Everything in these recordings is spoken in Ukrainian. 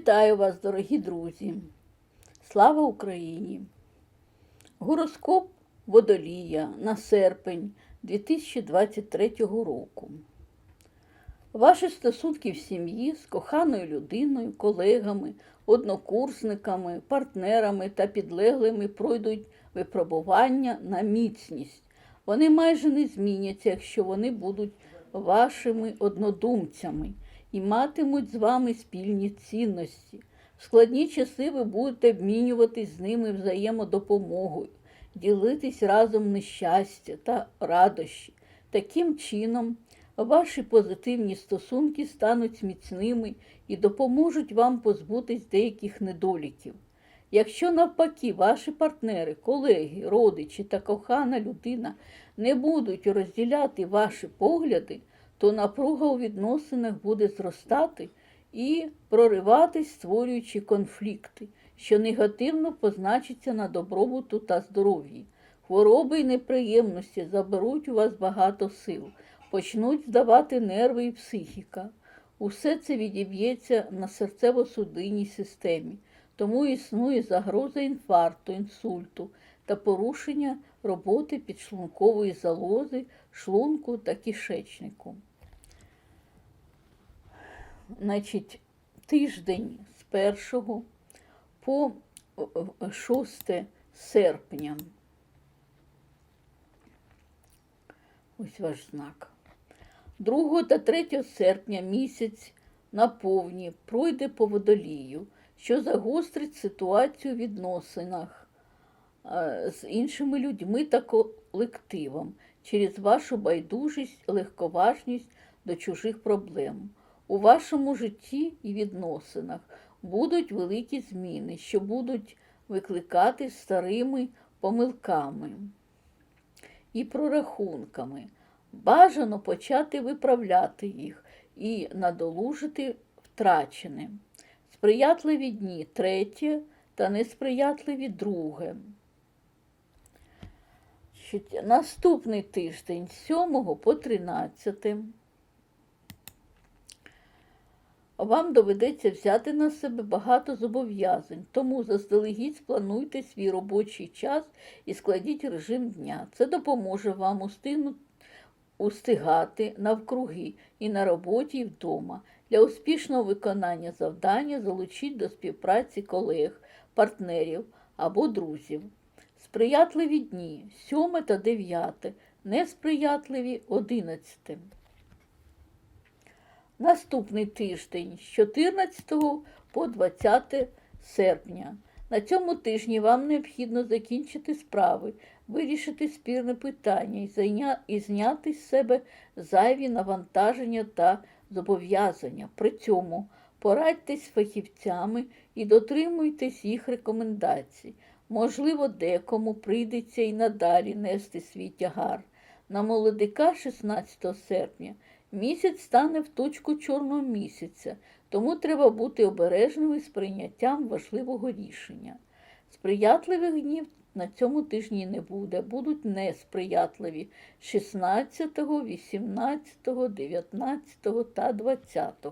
Вітаю вас, дорогі друзі! Слава Україні! Гороскоп Водолія на серпень 2023 року. Ваші стосунки в сім'ї з коханою людиною, колегами, однокурсниками, партнерами та підлеглими пройдуть випробування на міцність. Вони майже не зміняться, якщо вони будуть вашими однодумцями і матимуть з вами спільні цінності. В складні часи ви будете обмінюватись з ними взаємодопомогою, ділитись разом нещастя та радощі. Таким чином, ваші позитивні стосунки стануть міцними і допоможуть вам позбутись деяких недоліків. Якщо навпаки ваші партнери, колеги, родичі та кохана людина не будуть розділяти ваші погляди, то напруга у відносинах буде зростати і прориватись, створюючи конфлікти, що негативно позначиться на добробуту та здоров'ї. Хвороби і неприємності заберуть у вас багато сил, почнуть здавати нерви і психіка. Усе це відіб'ється на серцево-судинній системі, тому існує загроза інфаркту, інсульту та порушення роботи підшлункової залози, шлунку та кишечнику. Значить, тиждень з 1 по 6 серпня. Ось ваш знак. 2 та 3 серпня місяць на повні пройде по водолію, що загострить ситуацію в відносинах е, з іншими людьми та колективом через вашу байдужість, легковажність до чужих проблем. У вашому житті і відносинах будуть великі зміни, що будуть викликати старими помилками і прорахунками. Бажано почати виправляти їх і надолужити втрачене. Сприятливі дні третє та несприятливі друге. Наступний тиждень з 7 по 13 вам доведеться взяти на себе багато зобов'язань, тому заздалегідь сплануйте свій робочий час і складіть режим дня. Це допоможе вам устигати навкруги і на роботі, і вдома. Для успішного виконання завдання залучіть до співпраці колег, партнерів або друзів. Сприятливі дні 7 та 9, несприятливі 11. Наступний тиждень з 14 по 20 серпня. На цьому тижні вам необхідно закінчити справи, вирішити спірне питання і, зняти з себе зайві навантаження та зобов'язання. При цьому порадьтесь з фахівцями і дотримуйтесь їх рекомендацій. Можливо, декому прийдеться і надалі нести свій тягар. На молодика 16 серпня місяць стане в точку чорного місяця, тому треба бути обережними з прийняттям важливого рішення. Сприятливих днів на цьому тижні не буде, будуть несприятливі 16, 18, 19 та 20.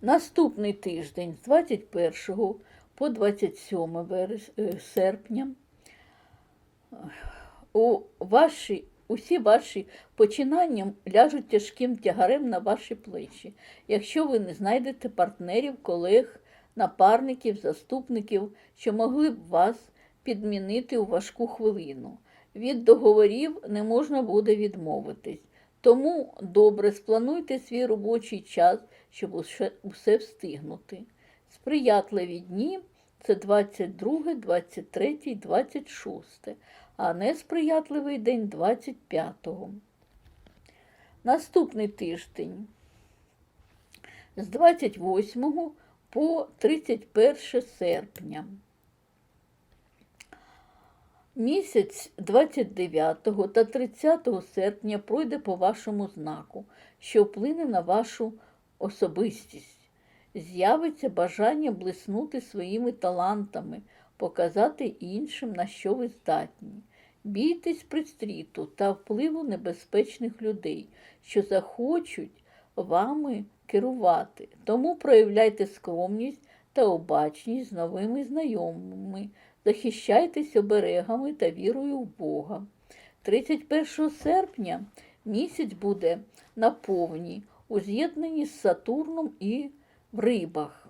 Наступний тиждень з 21 по 27 серпня у ваші, усі ваші починання ляжуть тяжким тягарем на ваші плечі, якщо ви не знайдете партнерів, колег, напарників, заступників, що могли б вас підмінити у важку хвилину. Від договорів не можна буде відмовитись. Тому добре сплануйте свій робочий час, щоб усе встигнути. Сприятливі дні це 22, 23, 26, а несприятливий день 25-го. Наступний тиждень з 28 по 31 серпня. Місяць 29 та 30 серпня пройде по вашому знаку, що вплине на вашу особистість. З'явиться бажання блиснути своїми талантами, показати іншим, на що ви здатні. Бійтесь пристріту та впливу небезпечних людей, що захочуть вами керувати. Тому проявляйте скромність та обачність з новими знайомими, захищайтесь оберегами та вірою в Бога. 31 серпня місяць буде на повні у з'єднанні з Сатурном і в рибах,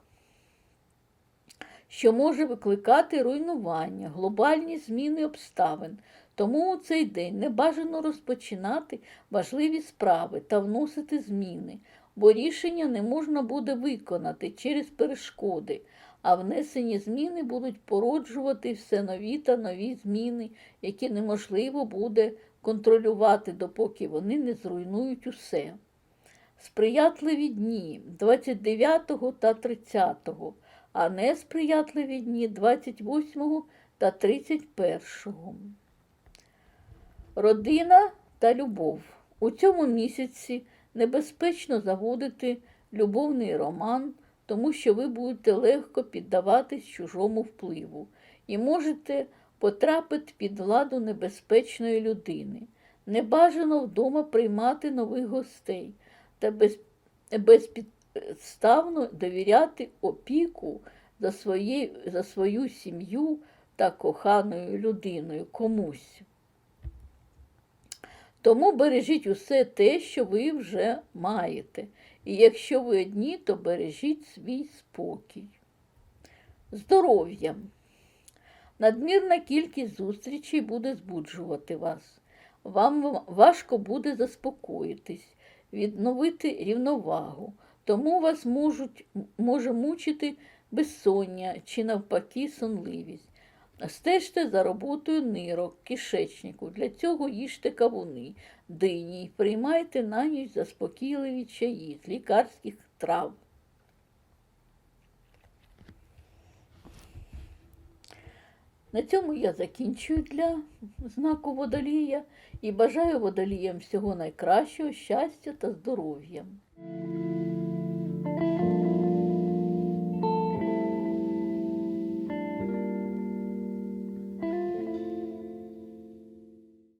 що може викликати руйнування, глобальні зміни обставин. Тому у цей день не бажано розпочинати важливі справи та вносити зміни, бо рішення не можна буде виконати через перешкоди, а внесені зміни будуть породжувати все нові та нові зміни, які неможливо буде контролювати, допоки вони не зруйнують усе. Сприятливі дні 29 та 30, а несприятливі дні 28 та 31. Родина та любов. У цьому місяці небезпечно заводити любовний роман, тому що ви будете легко піддаватись чужому впливу і можете потрапити під владу небезпечної людини. Небажано вдома приймати нових гостей та без, безпідставно довіряти опіку за, своє, за свою сім'ю та коханою людиною комусь. Тому бережіть усе те, що ви вже маєте. І якщо ви одні, то бережіть свій спокій. Здоров'я. Надмірна кількість зустрічей буде збуджувати вас. Вам важко буде заспокоїтись, відновити рівновагу, тому вас можуть, може мучити безсоння чи навпаки сонливість. Стежте за роботою нирок, кишечнику. Для цього їжте кавуни, дині, приймайте на ніч заспокійливі чаї з лікарських трав. На цьому я закінчую для знаку водолія і бажаю водоліям всього найкращого, щастя та здоров'я.